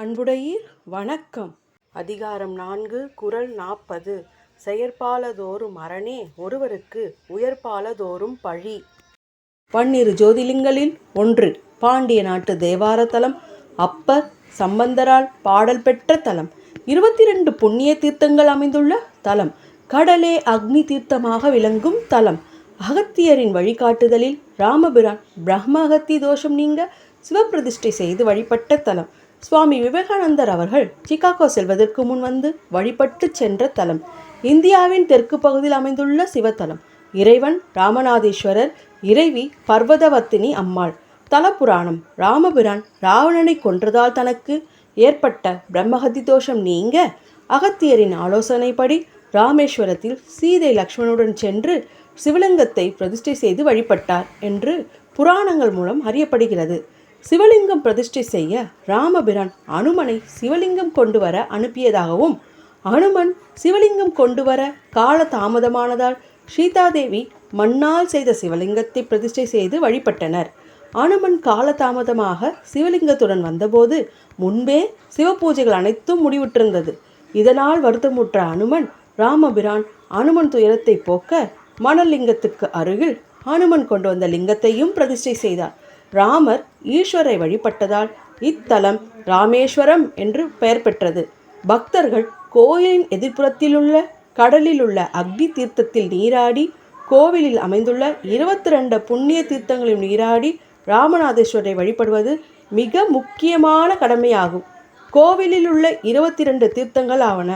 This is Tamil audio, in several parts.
அன்புடையீர் வணக்கம். அதிகாரம் நான்கு குரல் நாற்பது. செயற்பாலதோறும் அரணே ஒருவருக்கு உயர்பாலதோறும் பழி. பன்னிரு ஜோதிலிங்களில் ஒன்று பாண்டிய நாட்டு தேவார தலம் அப்பர் சம்பந்தரால் பாடல் பெற்ற தலம். இருபத்தி ரெண்டு புண்ணிய தீர்த்தங்கள் அமைந்துள்ள தலம். கடலே அக்னி தீர்த்தமாக விளங்கும் தலம். அகத்தியரின் வழிகாட்டுதலில் ராமபிரான் பிரம்ம அகத்தி தோஷம் நீங்க சிவப்பிரதிஷ்டை செய்து வழிபட்ட தலம். சுவாமி விவேகானந்தர் அவர்கள் சிகாகோ செல்வதற்கு முன் வந்து வழிபட்டு சென்ற தலம். இந்தியாவின் தெற்கு பகுதியில் அமைந்துள்ள சிவத்தலம். இறைவன் ராமநாதேஸ்வரர் இறைவி பர்வதவர்த்தினி அம்மாள். தலபுராணம். ராமபிரான் ராவணனை கொன்றதால் தனக்கு ஏற்பட்ட பிரம்மஹத்தி தோஷம் நீங்க அகத்தியரின் ஆலோசனைப்படி ராமேஸ்வரத்தில் சீதை லக்ஷ்மணுடன் சென்று சிவலிங்கத்தை பிரதிஷ்டை செய்து வழிபட்டார் என்று புராணங்கள் மூலம் அறியப்படுகிறது. சிவலிங்கம் பிரதிஷ்டை செய்ய ராமபிரான் அனுமனை சிவலிங்கம் கொண்டு வர அனுப்பியதாகவும் அனுமன் சிவலிங்கம் கொண்டு வர கால தாமதமானதால் சீதாதேவி மண்ணால் செய்த சிவலிங்கத்தை பிரதிஷ்டை செய்து வழிபட்டனர். அனுமன் காலதாமதமாக சிவலிங்கத்துடன் வந்தபோது முன்பே சிவபூஜைகள் அனைத்தும் முடிவுற்றிருந்தது. இதனால் வருத்தமுற்ற அனுமன் ராமபிரான் அனுமன் துயரத்தை போக்க மணலிங்கத்துக்கு அருகில் அனுமன் கொண்டு வந்த லிங்கத்தையும் பிரதிஷ்டை செய்தார். ராமர் ஈஸ்வரை வழிபட்டதால் இத்தலம் ராமேஸ்வரம் என்று பெயர் பெற்றது. பக்தர்கள் கோயிலின் எதிர்ப்புறத்திலுள்ள கடலில் உள்ள அக்னி தீர்த்தத்தில் நீராடி கோவிலில் அமைந்துள்ள இருபத்தி ரெண்டு புண்ணிய தீர்த்தங்களில் நீராடி ராமநாதேஸ்வரை வழிபடுவது மிக முக்கியமான கடமையாகும். கோவிலில் உள்ள இருபத்தி ரெண்டு தீர்த்தங்கள் ஆவன.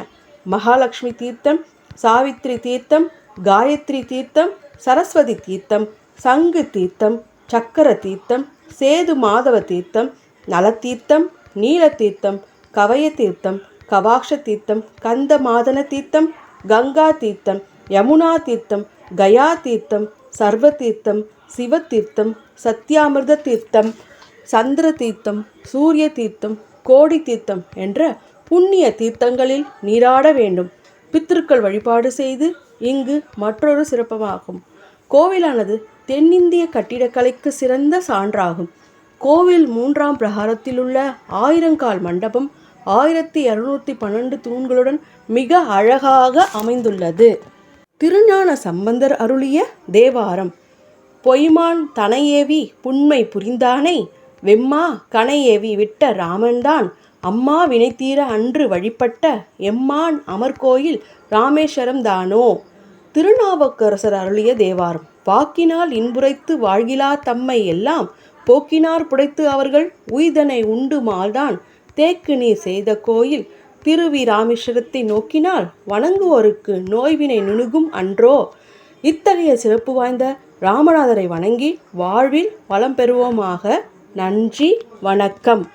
மகாலட்சுமி தீர்த்தம் சாவித்ரி தீர்த்தம் காயத்ரி தீர்த்தம் சரஸ்வதி தீர்த்தம் சங்கு தீர்த்தம் சக்கர தீர்த்தம் சேது மாதவ தீர்த்தம் நலத்தீர்த்தம் நீலத்தீர்த்தம் கவய தீர்த்தம் கவாக்ஷ தீர்த்தம் கந்த மாதன தீர்த்தம் கங்கா தீர்த்தம் யமுனா தீர்த்தம் கயா தீர்த்தம் சர்வ தீர்த்தம் சிவ தீர்த்தம் சத்யாமிர்த தீர்த்தம் சந்திர தீர்த்தம் சூரிய தீர்த்தம் கோடி தீர்த்தம் என்ற புண்ணிய தீர்த்தங்களில் நீராட வேண்டும். பித்திருக்கள் வழிபாடு செய்து இங்கு மற்றொரு சிறப்பமாகும். கோவிலானது தென்னிந்திய கட்டிடக்கலைக்கு சிறந்த சான்றாகும். கோவில் மூன்றாம் பிரகாரத்தில் உள்ள ஆயிரங்கால் மண்டபம் ஆயிரத்தி இரநூத்தி பன்னெண்டு தூண்களுடன் மிக அழகாக அமைந்துள்ளது. திருஞான சம்பந்தர் அருளிய தேவாரம் பொய்மான் தனையேவி புண்மை புரிந்தானை வெம்மா கனையேவி விட்ட ராமன்தான் அம்மா வினைத்தீர அன்று வழிபட்ட எம்மான் அமர்கோயில் ராமேஸ்வரம் தானோ? திருநாவுக்கரசர் அருளிய தேவாரம். வாக்கினால் இன்புரைத்து வாழ்கிலா தம்மை எல்லாம். போக்கினார் புடைத்து அவர்கள் உய்தனை உண்டு மால்தான். தேக்கு நீர் செய்த கோயில் திருவி ராமேஸ்வரத்தை நோக்கினால் வணங்குவோருக்கு நோய்வினை நுணுகும் அன்றோ. இத்தகைய சிறப்பு வாய்ந்த ராமநாதரை வணங்கி வாழ்வில் வளம் பெறுவோமாக. நன்றி வணக்கம்.